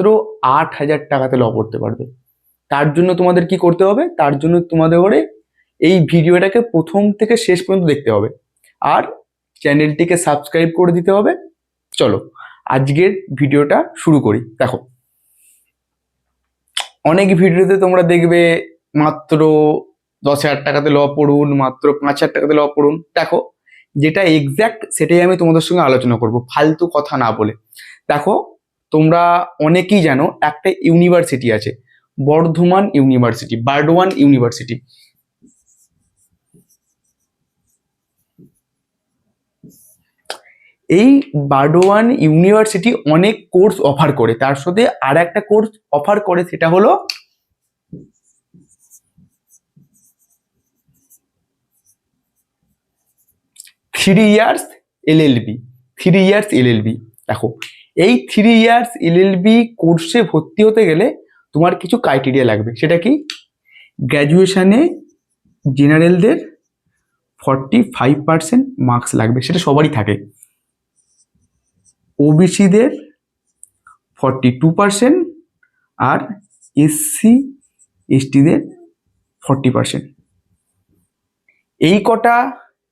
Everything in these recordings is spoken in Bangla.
মাত্র আট হাজার টাকাতে ল পড়তে পারবে। তার জন্য তোমাদের কি করতে হবে? তার জন্য তোমাদের করে এই ভিডিওটাকে প্রথম থেকে শেষ পর্যন্ত দেখতে হবে। আর চ্যানেলটিকে সাবস্ক্রাইব করে দিতে হবে। চলো, আজকের ভিডিওটা শুরু করি। দেখো, অনেক ভিডিওতে তোমরা দেখবে মাত্র দশ হাজার টাকাতে ল পড়ুন, মাত্র পাঁচ হাজার টাকাতে ল পড়ুন। দেখো, যেটা এক্স্যাক্ট সেটাই আমি তোমাদের সঙ্গে আলোচনা করব, ফালতু কথা না বলে। দেখো তোমরা অনেকেই জানো একটা ইউনিভার্সিটি আছে, বর্ধমান ইউনিভার্সিটি বার্ডওয়ান ইউনিভার্সিটি। এই বার্ডওয়ান ইউনিভার্সিটি অনেক কোর্স অফার করে। তার সাথে আর একটা কোর্স অফার করে, সেটা হলো three years LLB three years LLB দেখো এই থ্রি ইয়ার্স এলএলবি কোর্সে ভর্তি হতে গেলে তোমার কিছু ক্রাইটেরিয়া লাগবে। সেটা কি? গ্র্যাজুয়েশানে জেনারেলদের ফর্টি ফাইভ পার্সেন্ট মার্কস লাগবে, সেটা সবারই থাকে। ওবিসিদের ফর্টি টু পার্সেন্ট আর এসসি এসটিদের ফর্টি পার্সেন্ট এই কটা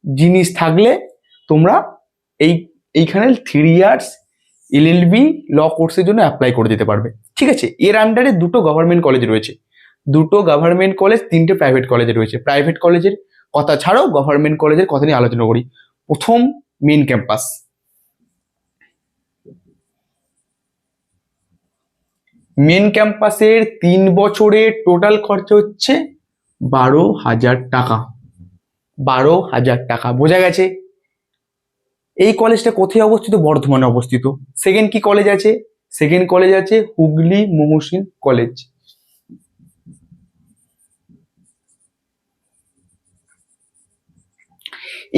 জিনিস থাকলে তোমরা এই, এইখানে থ্রি ইয়ার্স এলএলবি ল কোর্সের জন্য অ্যাপ্লাই করে দিতে পারবে। ঠিক আছে? এর আন্ডারে দুটো গভর্নমেন্ট কলেজ রয়েছে। দুটো গভর্নমেন্ট কলেজ তিনটে প্রাইভেট কলেজ রয়েছে। প্রাইভেট কলেজের কথা ছাড়াও গভর্নমেন্ট কলেজের কথা নিয়ে আলোচনা করি। প্রথম মেন ক্যাম্পাস মেন ক্যাম্পাসের তিন বছরের টোটাল খরচা হচ্ছে বারো হাজার টাকা। বারো হাজার টাকা। বোঝা গেছে? এই কলেজটা কোথায় অবস্থিত? বর্ধমানে অবস্থিত। সেকেন্ড কি কলেজ আছে? সেকেন্ড কলেজ আছে হুগলি মহসিন কলেজ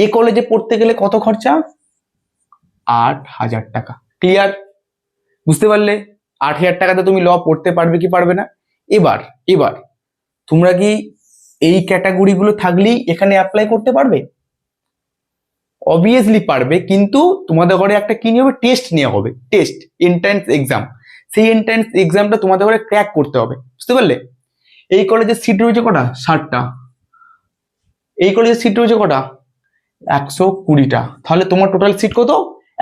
এই কলেজে পড়তে গেলে কত খরচা? আট হাজার টাকা। ক্লিয়ার বুঝতে পারলে? আট হাজার টাকাতে তুমি ল পড়তে পারবে কি পারবে না? এবার এবার, তোমরা কি এই ক্যাটাগরিগুলো থাকলেই এখানে অ্যাপ্লাই করতে পারবে? অবভিয়াসলি পারবে, কিন্তু তোমাদের ঘরে একটা কি নিয়ে হবে? টেস্ট নেওয়া হবে। টেস্ট এন্ট্রান্স এক্সাম সেই এন্ট্রান্স এক্সামটা তোমাদের ঘরে ক্র্যাক করতে হবে। বুঝতে পারলে? এই কলেজের সিট রয়েছে কটা? ষাটটা। এই কলেজের সিট রয়েছে কটা? একশো কুড়িটা। তাহলে তোমার টোটাল সিট কত?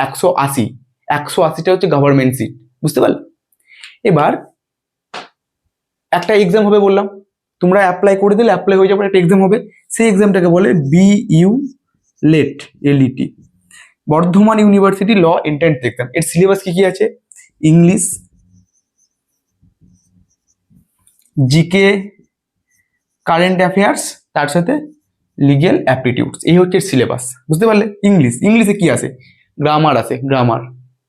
একশো আশি। একশো আশিটা হচ্ছে গভর্নমেন্ট সিট বুঝতে পারলে? এবার একটা এক্সাম হবে বললাম। তোমরা অ্যাপ্লাই করে দিলে অ্যাপ্লাই হয়ে যাবে একটা এক্সাম হবে। সেই এক্সামটাকে বলে B U LET LET Bardhaman university law entrance exam এর সিলেবাস কি কি আছে? ইংলিশ জিকে কারেন্ট অ্যাফেয়ার্স তার সাথে লিগেল অ্যাপটিটিউডস এই হচ্ছে সিলেবাস বুঝতে পারলে? ইংলিশ ইংলিশে কি আছে? গ্রামার আছে। Grammar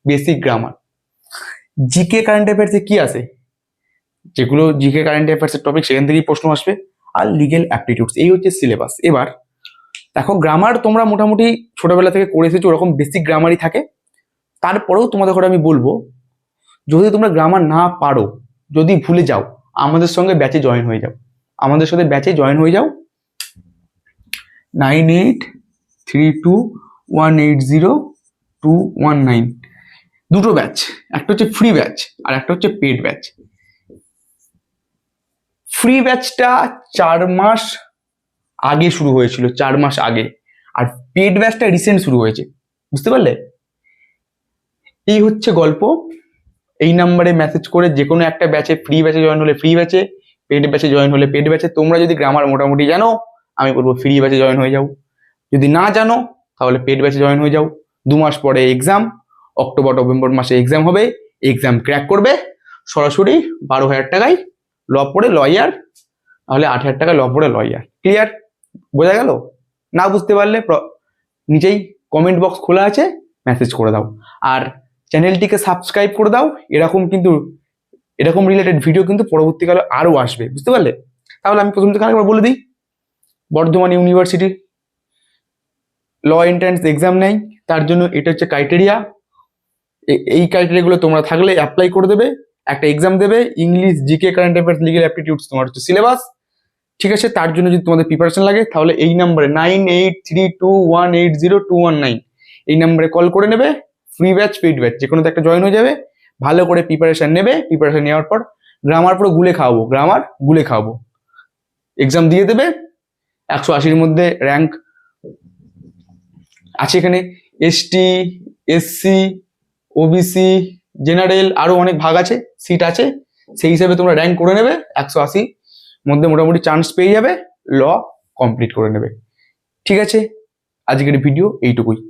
basic grammar GK current অ্যাফেয়ার্সে কি আছে? যেগুলো জিকে কারেন্ট অ্যাফেয়ার্সের টপিক সেখান থেকেই প্রশ্ন আসবে। আর লিগেল অ্যাপটিটিউডস এই হচ্ছে সিলেবাস এবার দেখো গ্রামার তোমরা মোটামুটি ছোটবেলা থেকে করে এসেছ, ওরকম বেসিক গ্রামারই থাকে। তারপরেও তোমাদের ঘরে আমি বলব, যদি তোমরা গ্রামার না পারো, যদি ভুলে যাও, আমাদের সঙ্গে ব্যাচে জয়েন হয়ে যাও। আমাদের সাথে ব্যাচে জয়েন হয়ে যাও। Nine eight three two one eight zero two one nine দুটো ব্যাচ একটা হচ্ছে ফ্রি ব্যাচ আর একটা হচ্ছে পেড ব্যাচ ফ্রি ব্যাচটা চার মাস আগে শুরু হয়েছিল, চার মাস আগে। আর পেড ব্যাচটা রিসেন্ট শুরু হয়েছে। বুঝতে পারলে? এই হচ্ছে গল্প। এই নাম্বারে মেসেজ করে যে কোনো একটা ব্যাচে ফ্রি ব্যাচে জয়েন হলে ফ্রি ব্যাচে পেড ব্যাচে জয়েন হলে পেড ব্যাচে তোমরা যদি গ্রামার মোটামুটি জানো, আমি বলব ফ্রি ব্যাচে জয়েন হয়ে যাও। যদি না জানো, তাহলে পেড ব্যাচে জয়েন হয়ে যাও। দু মাস পরে এক্সাম অক্টোবর, নভেম্বর মাসে এক্সাম হবে। এক্সাম ক্র্যাক করবে। সরাসরি বারো হাজার টাকায় ল পড়ে লয়ার তাহলে আট হাজার টাকায় ল পড়ে লয়ার ক্লিয়ার বোঝা গেল? না বুঝতে পারলে প্র- নিচেই কমেন্ট বক্স খোলা আছে মেসেজ করে দাও। আর চ্যানেলটিকে সাবস্ক্রাইব করে দাও, এরকম কিন্তু, এরকম রিলেটেড ভিডিও কিন্তু পরবর্তীকালে আরও আসবে, বুঝতে পারলে? তাহলে আমি প্রথম থেকে আরেকবার বলে দিই, Bardhaman university law entrance exam নেই, তার জন্য এটা হচ্ছে ক্রাইটেরিয়া এই ক্রাইটেরিয়াগুলো তোমরা থাকলে অ্যাপ্লাই করে দেবে, একটা এক্সাম দেবে English GK current affairs legal aptitudes তোমার হচ্ছে সিলেবাস ঠিক আছে? তার জন্য যদি তোমাদের প্রিপারেশন লাগে, তাহলে এই নাম্বারে nine eight three two one eight zero two one nine এই নাম্বারে কল করে নেবে ফ্রি ব্যাচ পেইড ব্যাচ যে কোনো একটা জয়েন হয়ে যাবে, ভালো করে প্রিপারেশন নেবে প্রিপারেশন নেওয়ার পর গ্রামার পুরো গুলে খাওয়াবো গ্রামার গুলে খাওয়াবো। এক্সাম দিয়ে দেবে, একশো আশির মধ্যে র্যাঙ্ক আছে এখানে এসটি এসসি ওবিসি জেনারেল আরও অনেক ভাগ আছে সিট আছে, সেই হিসাবে তোমরা র্যাঙ্ক করে নেবে, একশো আশি। মধ্যে মোটামুটি চান্স পেয়ে যাবে ল কমপ্লিট করে নেবে। ঠিক আছে? আজকের ভিডিও এইটুকুই।